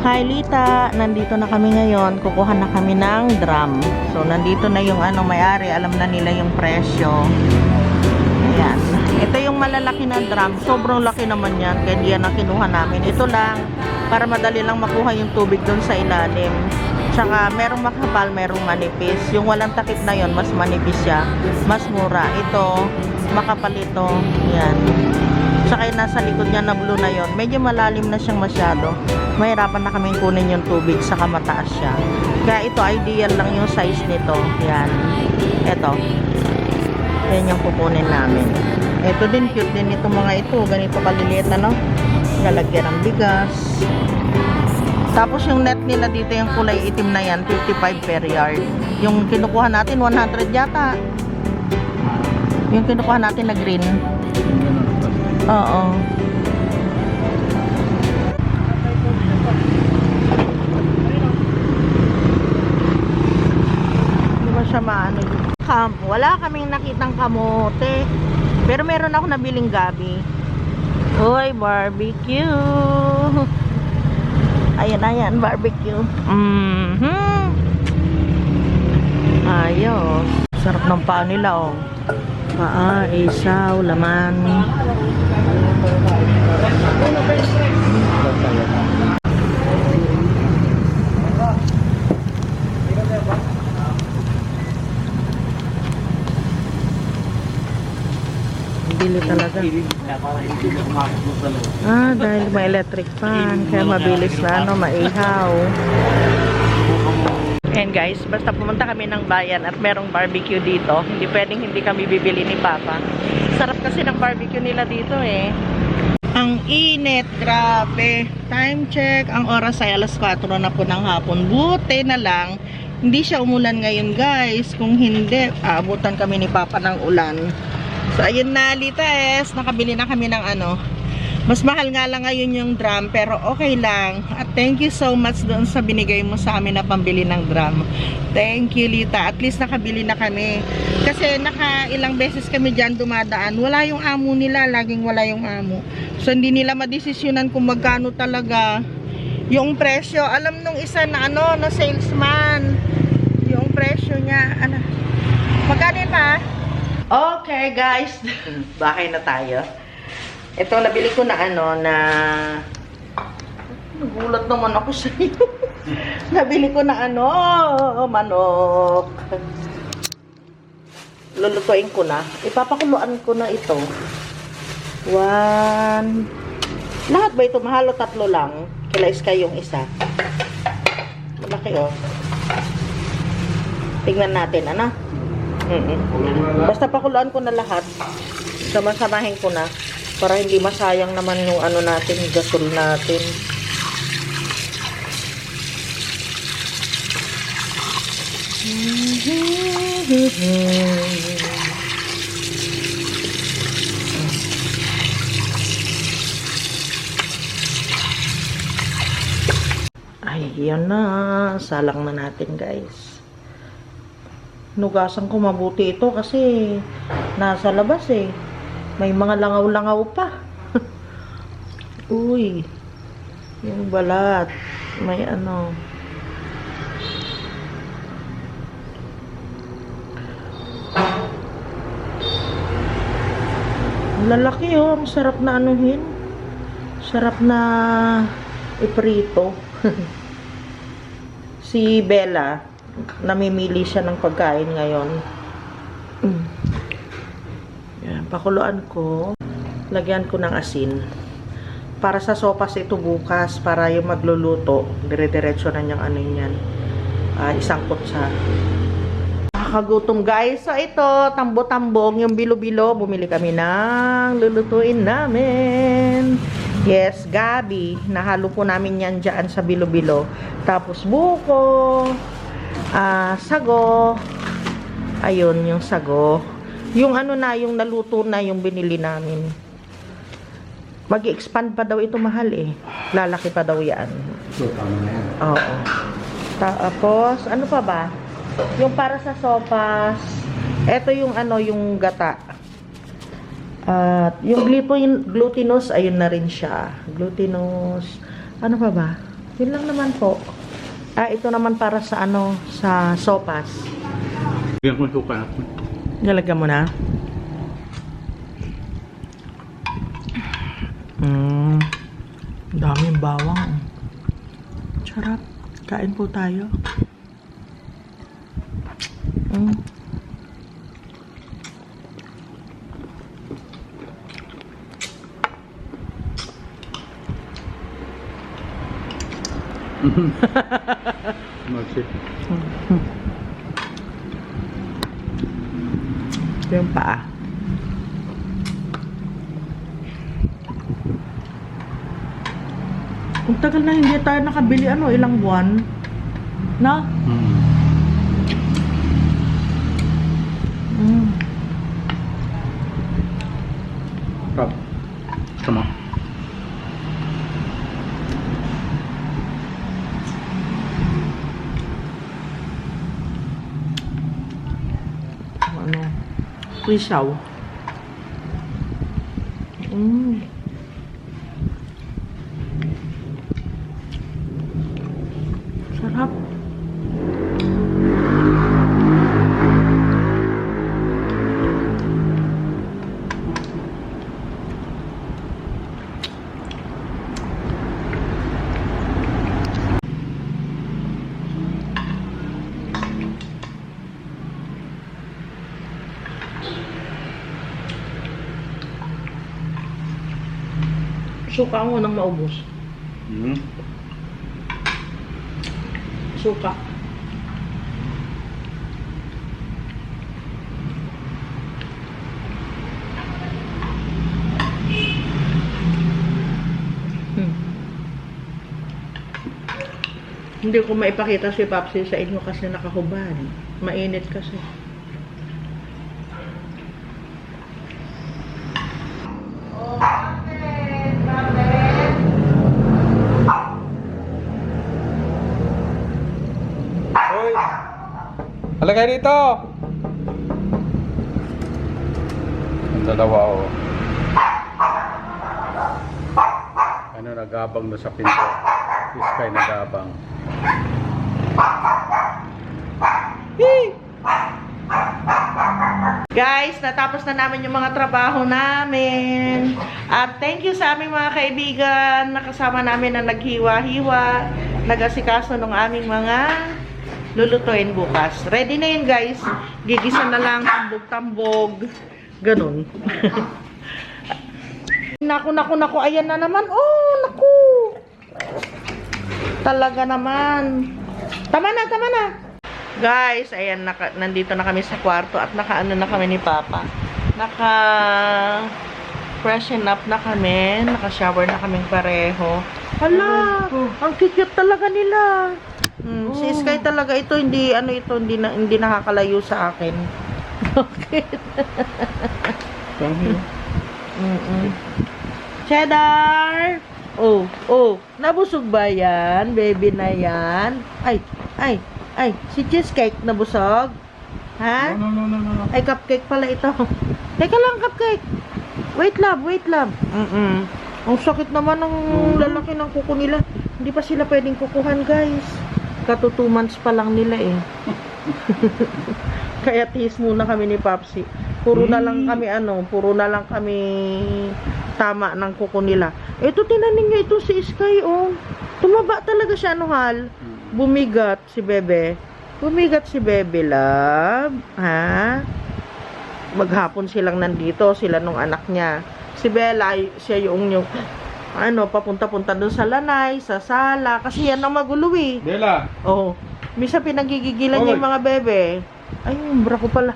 Hi Lita, nandito na kami ngayon. Kukuha na kami ng drum. So nandito na yung ano may-ari, alam na nila yung presyo. Ayan. Ito yung malalaki na drum. Sobrang laki naman yan. Kaya di yan ang kinuha namin. Ito lang, para madali lang makuha yung tubig doon sa ilalim. Tsaka merong makapal, merong manipis. Yung walang takip na yon mas manipis siya. Mas mura. Ito, makapal ito. Yan. Tsaka yung nasa likod niya na blue na yon medyo malalim na siyang masyado. Mahirapan na kaming kunin yung tubig sa mataas siya. Kaya ito, ideal lang yung size nito. Yan. Ito. Yan yung kukunin namin. Ito din, cute din itong mga ito. Ganito kaliliit, ano? Lalagyan ng bigas. Tapos yung net nila dito, yung kulay itim na yan, 55 per yard. Yung kinukuha natin, 100 yata. Yung kinukuha natin na green. Oo. Hindi siya maano? Kam, wala kaming nakitang kamote. Pero meron ako nabiling gabi. Hoy, barbecue. Ayan, ayan, barbecue. Mhm. Ayos. Sarap ng paa nila, oh. Paa, isaw, laman. Bili talaga. Ah, dahil may electric fan. Kaya mabilis na, ano, maihaw. And guys, basta pumunta kami ng bayan at merong barbecue dito, hindi pwedeng hindi kami bibili ni Papa. Sarap kasi ng barbecue nila dito eh. Ang init, grabe. Time check, ang oras ay alas 4 na po ng hapon. Buti na lang, hindi siya umulan ngayon guys. Kung hindi, aabutan kami ni Papa ng ulan. So ayun na, Lites, nakabili na kami ng ano, mas mahal nga lang ngayon yung drum pero okay lang. At thank you so much doon sa binigay mo sa amin na pambili ng drum. Thank you Lita. At least nakabili na kami. Kasi naka ilang beses kami dyan dumadaan. Wala yung amo nila. Laging wala yung amo. So hindi nila madesisyonan kung magkano talaga yung presyo. Alam nung isa na ano, na salesman. Yung presyo niya. Ano? Magkano pa? Okay guys. Bahay na tayo. Ito, nabili ko na ano, na... Nagulat naman ako sa iyo. nabili ko na ano, manok. Lulutuin ko na. Ipapakuluan ko na ito. One. Lahat ba ito? Mahalo tatlo lang. Kila Sky yung isa. Malaki oh. Tingnan natin, ano? Mm -mm. Basta pakuluan ko na lahat. Sama-samahin ko na para hindi masayang naman yung ano natin, gasol natin. Ay, yan na. Salang na natin, guys. Nugasan ko mabuti ito kasi nasa labas eh. May mga langaw-langaw pa. Uy. Yung balat. May ano. Lalaki oh. Ang sarap na anuhin. Sarap na iprito. si Bella, namimili siya ng pagkain ngayon. Pakuluan ko. Lagyan ko ng asin. Para sa sopas ito bukas, para yung magluluto, dire-diretso na niyang ano yan. Ah, isang kutsa. Nakakagutom guys. So ito, tambo-tambong, yung bilo-bilo, bumili kami ng lulutuin namin. Yes, gabi. Nahalo po namin yan dyan sa bilo-bilo. Tapos buko, ah, sago, ayun, yung sago. Yung ano na, yung naluto na, yung binili namin. mag expand pa daw ito mahal eh. Lalaki pa daw yan. So, tama na yan. Oo. Tapos, ano pa ba? Yung para sa sopas, eto yung ano, yung gata. At yung gluten, glutinous, ayun na rin siya. Glutinous. Ano pa ba? Yun lang naman po. Ah, ito naman para sa ano, sa sopas. Bigyan ko yung suka natin. Nalagyan mo na? Mm. Daming bawang. Sarap. Kain po tayo. Mm. Magsit. Ito yung paa. Kung tagal na hindi tayo nakabili, ano, ilang buwan? Na? Mm. Mm. 一下午 Suka ang unang maubos. Mm. Suka. Hmm. Hindi ko maipakita si Papsi sa inyo kasi nakahubad. Mainit kasi. Halagay dito! Ang dalawa oh. Ano nagabang na sa pinto? Iskay nagabang. Guys, natapos na namin yung mga trabaho namin. At thank you sa aming mga kaibigan nakasama namin na naghiwa-hiwa, nag-asikaso ng aming mga lulutuin bukas. Ready na yun guys. Gigisa na lang, tambog-tambog. Ganun. naku, naku, naku. Ayan na naman. Oh, naku. Talaga naman. Tama na, tama na. Guys, ayan, naka, nandito na kami sa kwarto at nakaano na kami ni Papa. Naka freshen up na kami, naka-shower na kaming pareho. Hala, ang cute talaga nila. Hmm, Si Sky talaga ito, hindi, ano ito, hindi, na, hindi nakakalayo sa akin. Okay. Mm-mm. Cheddar! Oh, oh, nabusog ba yan? Baby na yan? Ay, ay, ay, si cheesecake nabusog? Ha? No, no, no, no, no. Ay, cupcake pala ito. Teka lang, cupcake. Wait, love, wait, love. Mm-mm. Ang sakit naman ng lalaki ng kuko nila. Hindi pa sila pwedeng kukuhan, guys. Kato two months pa lang nila eh. Kaya tiis muna kami ni Papsi. Puro na lang kami ano, puro na lang kami tama ng kuko nila. Ito tinanin niyo ito si Sky oh. Tumaba talaga siya ano hal. Bumigat si Bebe. Bumigat si Bebe love. Ha? Maghapon silang nandito, sila nung anak niya. Si Bella, siya yung yung ano, papunta-punta doon sa lanay, sa sala, kasi yan ang magulo eh. Bella! Oh, misa pinagigigilan niya yung mga bebe. Ay, yung bra ko pala.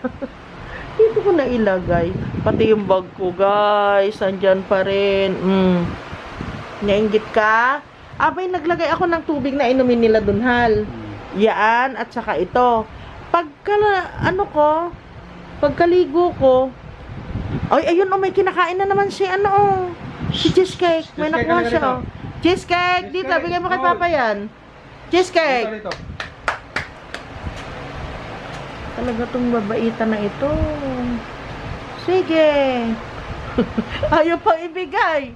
Dito ko na ilagay. Pati yung bag ko, guys. Andyan pa rin. Mm. Nainggit ka? Abay, naglagay ako ng tubig na inumin nila dun, Hal. Yaan, at saka ito. Pagka, ano ko, pagkaligo ko, ay, ayun, oh, may kinakain na naman si, ano, oh, si cheesecake. May Cheesecake, nakuha halika siya, dito. oh. Cheesecake, dito, Cheesecake, bigyan mo kay oh. Papa yan. Cheesecake. Dito, dito. Talaga tong babaita na ito. Sige. Ayaw pang ibigay.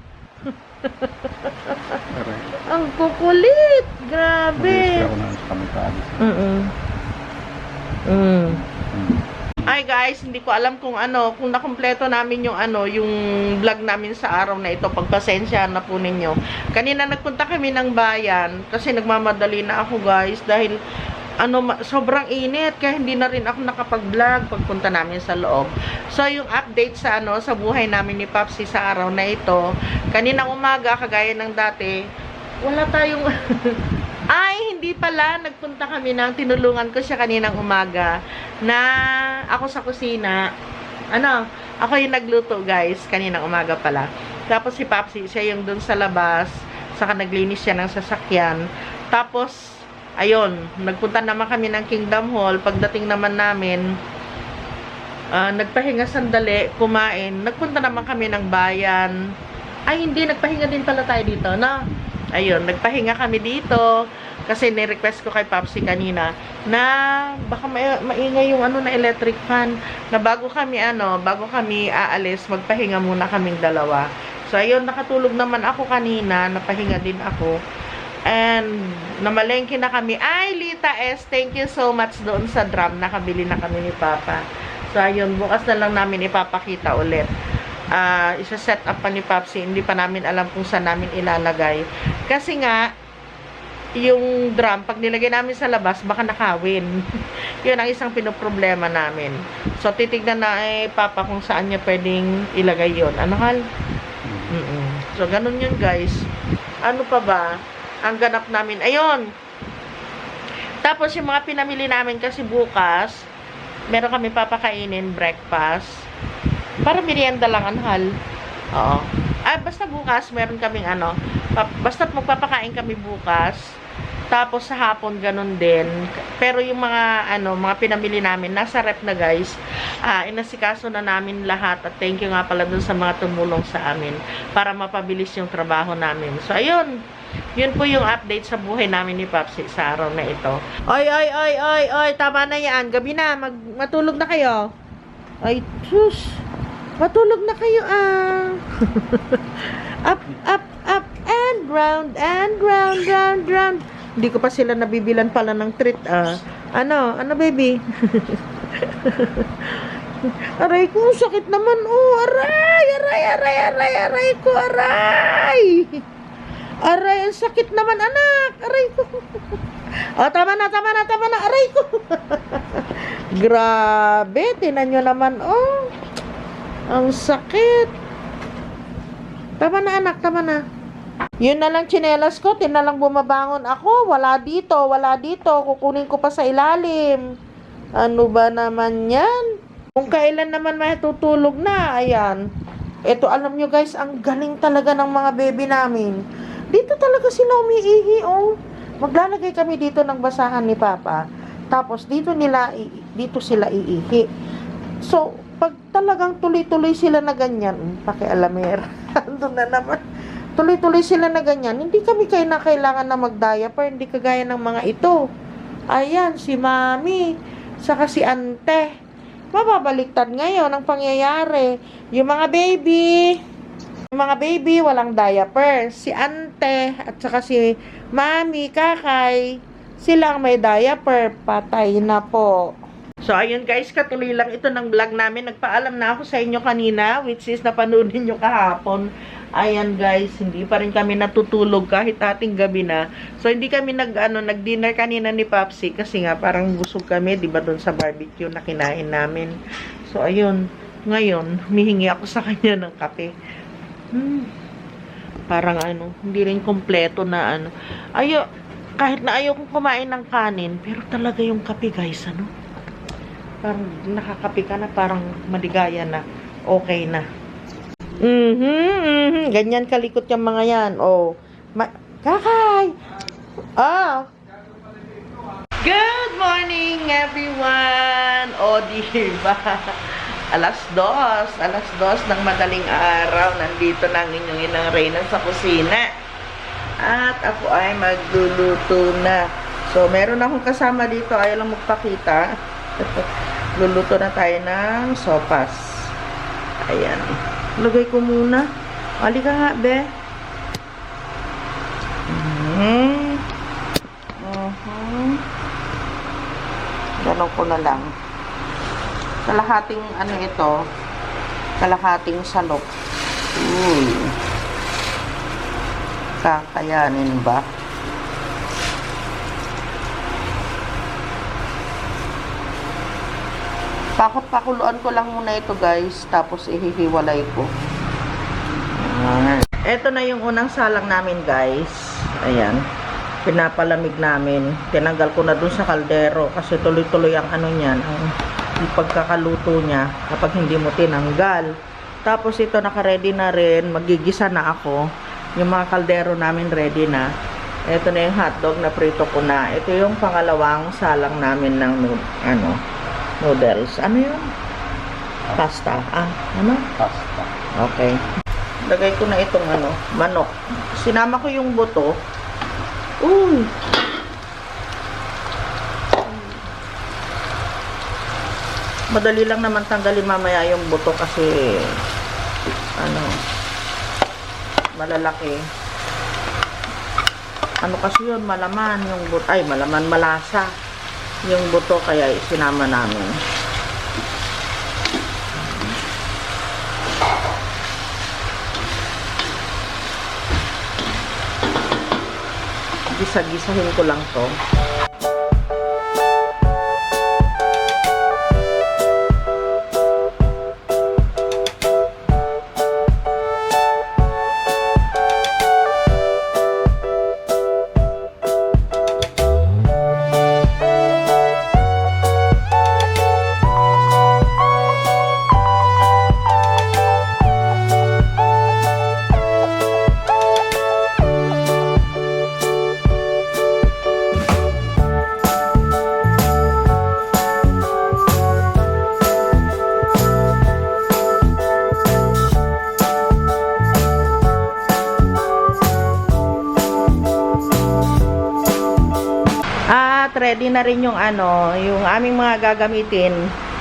Aray. Ang kukulit! Grabe! ako na sa kami kaalis. Mm-mm. Mm. Hi guys, hindi ko alam kung ano, kung nakumpleto namin yung ano, yung vlog namin sa araw na ito. Pagpasensya na po ninyo. Kanina nagpunta kami ng bayan kasi nagmamadali na ako guys dahil ano, sobrang init kaya hindi na rin ako nakapag-vlog pagpunta namin sa loob. So, yung update sa ano, sa buhay namin ni Papsi sa araw na ito, kaninang umaga, kagaya ng dati, wala tayong Ay, hindi pala. Nagpunta kami ng tinulungan ko siya kaninang umaga na ako sa kusina. Ano, ako yung nagluto guys, kaninang umaga pala. Tapos si Papsi, siya yung dun sa labas, saka naglinis siya ng sasakyan. Tapos, ayun, nagpunta naman kami ng Kingdom Hall. Pagdating naman namin, ah, nagpahinga sandali, kumain. Nagpunta naman kami ng bayan. Ay, hindi, nagpahinga din pala tayo dito, no? Ayun, nagpahinga kami dito kasi ni-request ko kay Papsi kanina na baka ma- maingay yung ano na electric fan na bago kami ano, bago kami aalis, magpahinga muna kaming dalawa. So ayun, nakatulog naman ako kanina, napahinga din ako. And namalengke na kami. Ay, Lita S, thank you so much doon sa drum. Nakabili na kami ni Papa. So ayun, bukas na lang namin ipapakita ulit ah isa-set up pa ni Papsi. Hindi pa namin alam kung saan namin ilalagay. Kasi nga, yung drum, pag nilagay namin sa labas, baka nakawin. Yun ang isang pinoproblema namin. So, titignan na eh, Papa kung saan niya pwedeng ilagay yon Ano, Hal? Hmm. Mm-mm. So, ganun yun, guys. Ano pa ba? Ang ganap namin. Ayun! Tapos, yung mga pinamili namin kasi bukas, meron kami papakainin breakfast. Para merienda lang, anhal. Oo. Ah, basta bukas, meron kaming ano, basta magpapakain kami bukas. Tapos sa hapon ganun din. Pero yung mga ano, mga pinamili namin nasa rep na guys. Ah, inasikaso na namin lahat at thank you nga pala dun sa mga tumulong sa amin para mapabilis yung trabaho namin. So ayun, yun po yung update sa buhay namin ni Papsi sa araw na ito. Oy, oy, oy, oy, oy, tama na yan. Gabi na, mag matulog na kayo. Ay, sus. Matulog na kayo, ah. up, up, up, and round, and round, round, round. Hindi ko pa sila nabibilan pala ng treat, ah. Ano? Ano, baby? aray ko, sakit naman, oh. Aray, aray, aray, aray, aray ko, aray. Aray, ang sakit naman, anak. Aray ko. oh, tama na, tama na, tama na. Aray ko. Grabe, tinan nyo naman, oh. Ang sakit. Tama na, anak, tama na. Yun na lang tsinelas ko, tinalang bumabangon ako. Wala dito, wala dito. Kukunin ko pa sa ilalim. Ano ba naman yan? Kung kailan naman may tutulog na, ayan. Ito, alam nyo guys, ang galing talaga ng mga baby namin. Dito talaga sila umiihi, oh. Maglalagay kami dito ng basahan ni Papa. Tapos, dito nila, dito sila iihi. So, pag talagang tuloy-tuloy sila na ganyan, pakialamer, andun na naman. Tuloy-tuloy sila na ganyan, hindi kami kayo na kailangan na mag-diaper, hindi kagaya ng mga ito. Ayan, si Mami, saka si Ante. Mababaliktad ngayon ang pangyayari. Yung mga baby, yung mga baby, walang diaper. Si Ante, at saka si Mami, Kakay, sila ang may diaper. Patay na po. So, ayun guys, katuloy lang ito ng vlog namin. Nagpaalam na ako sa inyo kanina, which is napanood nyo kahapon. Ayan guys, hindi pa rin kami natutulog kahit ating gabi na. So, hindi kami nag, ano, nag-dinner kanina ni Papsi kasi nga parang busog kami, di ba, doon sa barbecue na kinain namin. So, ayun, ngayon, humihingi ako sa kanya ng kape. Hmm, parang ano, hindi rin kompleto na ano. Ayo, kahit na ayaw kumain ng kanin, pero talaga yung kape guys, ano? Parang nakakape ka na, parang maligaya na, okay na. Mhm, mhm. Ganyan kalikot yung mga yan. Oh. Ma- Kakay! Ah! Good morning, everyone! O, di ba? Alas dos. Alas dos ng madaling araw. Nandito na ang inyong inang Reyna sa kusina. At ako ay magluluto na. So, meron akong kasama dito. Ayaw lang magpakita. Luluto na tayo ng sopas. Ayan. Lagay ko muna. Ali ka nga, be. Mhm. Mhm. Ganun ko na lang. Kalahating ano ito, kalahating salok. Uy. Kakayanin ba? Pakot-pakuluan ko lang muna ito guys, tapos ihihiwalay ko. Ito na yung unang salang namin guys. Ayan. Pinapalamig namin. Tinanggal ko na dun sa kaldero kasi tuloy-tuloy ang ano niyan, ang yung pagkakaluto niya kapag hindi mo tinanggal. Tapos ito naka-ready na rin, magigisa na ako. Yung mga kaldero namin ready na. Ito na yung hotdog na prito ko na. Ito yung pangalawang salang namin ng ano, noodles. Ano yun? Pasta. Ah, ano? Pasta. Okay. Lagay ko na itong ano, manok. Sinama ko yung buto. Uy! Madali lang naman tanggalin mamaya yung buto kasi ano malalaki. Ano kasi yun, malaman yung buto. Ay, malaman, malasa yung buto kaya sinama namin. Gisa-gisahin ko lang to. Ready na rin yung ano, yung aming mga gagamitin.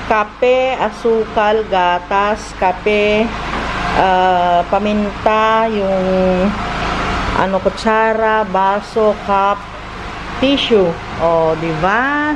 Kape, asukal, gatas, kape, ah, paminta, yung ano kutsara, baso, cup, tissue. O, di ba?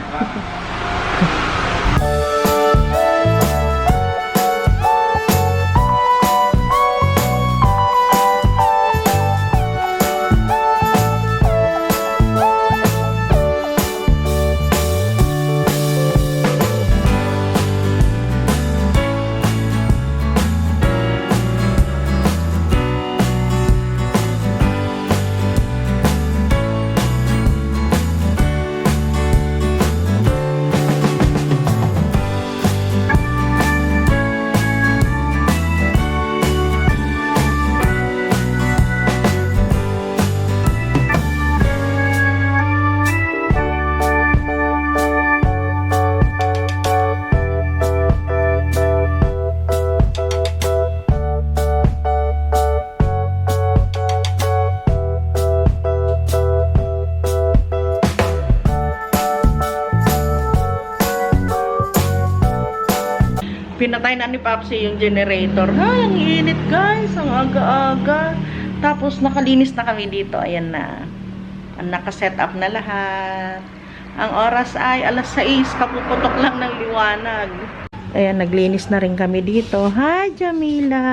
Na ni Papsi yung generator. Ay, ang init guys. Ang aga-aga. Tapos nakalinis na kami dito. Ayan na. Ang nakaset up na lahat. Ang oras ay alas 6. Kapuputok lang ng liwanag. Ayan, naglinis na rin kami dito. Hi, Jamila.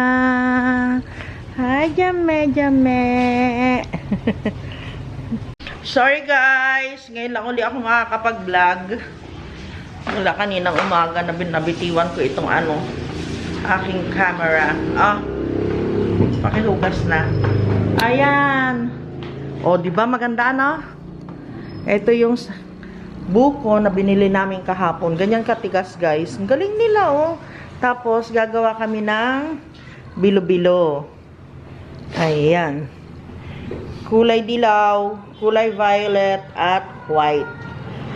Hi, Jame, Jame. Sorry guys. Ngayon lang uli ako makakapag-vlog. Wala kaninang umaga na binabitiwan ko itong ano, aking camera. Ah, pakihugas na. Ayan. O, di ba maganda na? Ito yung buko na binili namin kahapon. Ganyan katigas, guys. Galing nila, oh. Tapos, gagawa kami ng bilo-bilo. Ayan. Kulay dilaw, kulay violet, at white.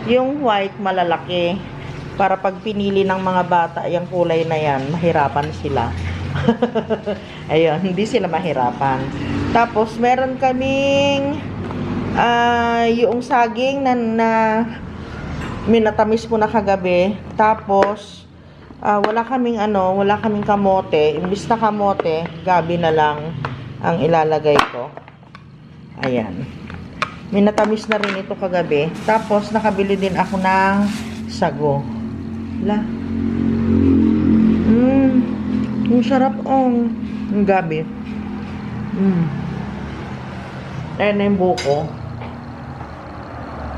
Yung white malalaki. Para pag pinili ng mga bata yung kulay na yan, mahirapan sila. Ayun, hindi sila mahirapan. Tapos, meron kaming ah yung saging na, na minatamis ko na kagabi. Tapos, ah, wala kaming ano, wala kaming kamote. Imbis na kamote, gabi na lang ang ilalagay ko. Ayan. Minatamis na rin ito kagabi. Tapos, nakabili din ako ng sago. La. Mmm. Ang sarap ang ang gabi. Mmm. Ayan na yung buko.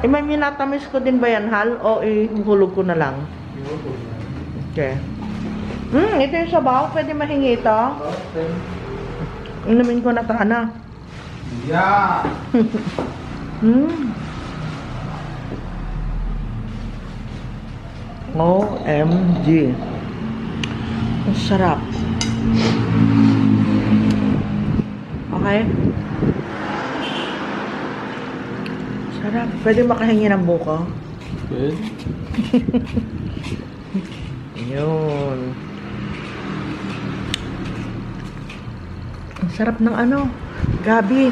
Eh, may minatamis ko din ba yan, Hal? O ihulog ko na lang? Okay. Hmm, ito yung sabaw. Pwede mahingi ito. Inumin ko na ito, ana. Yeah! Hmm. OMG. Ang sarap. Okay? Sarap. Pwede makahingi ng buko? Good. Yun. Ang sarap ng ano, gabi.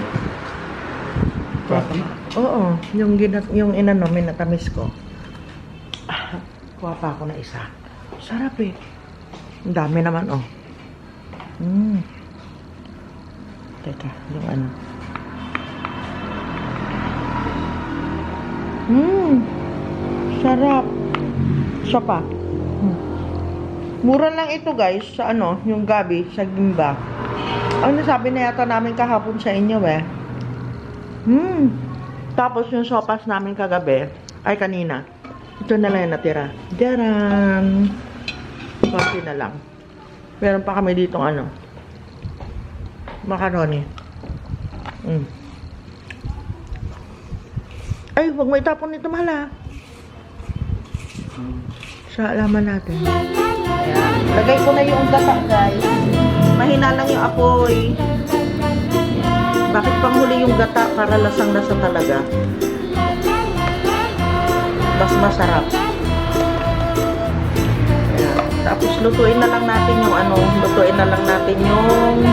Oo, yung ginat yung inano, minatamis ko. Kuha pa ako na isa. Sarap eh. Ang dami naman oh. Mm. Teka, yung ano. Mm. Sarap. Siya pa. Mm. Mura lang ito guys sa ano, yung gabi sa Gimba. Ang nasabi na yata namin kahapon sa inyo eh. Hmm. Tapos yung sopas namin kagabi, ay kanina. Ito na lang yung natira. Daran! Konti na lang. Meron pa kami dito ano. Macaroni. Mm. Ay, huwag mo itapon nito mahal ah. Sa alaman natin. Lagay ko na yung gata guys. Mahina lang yung apoy. Bakit panghuli yung gata para lasang lasa talaga? Mas masarap. Ayan. Tapos lutuin na lang natin yung ano, lutuin na lang natin yung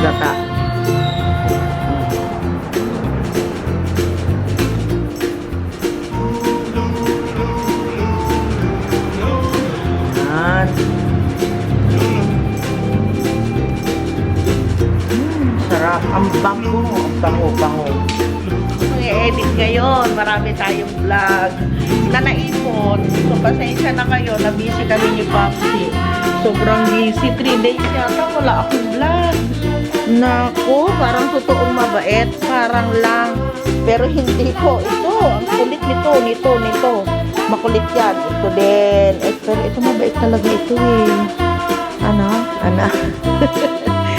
gata. Parang totoong mabait. Parang lang. Pero hindi po. Ito, ang kulit nito, nito, nito. Makulit yan. Ito din. Eh, pero ito mabait talaga ito eh. Ano? Ano?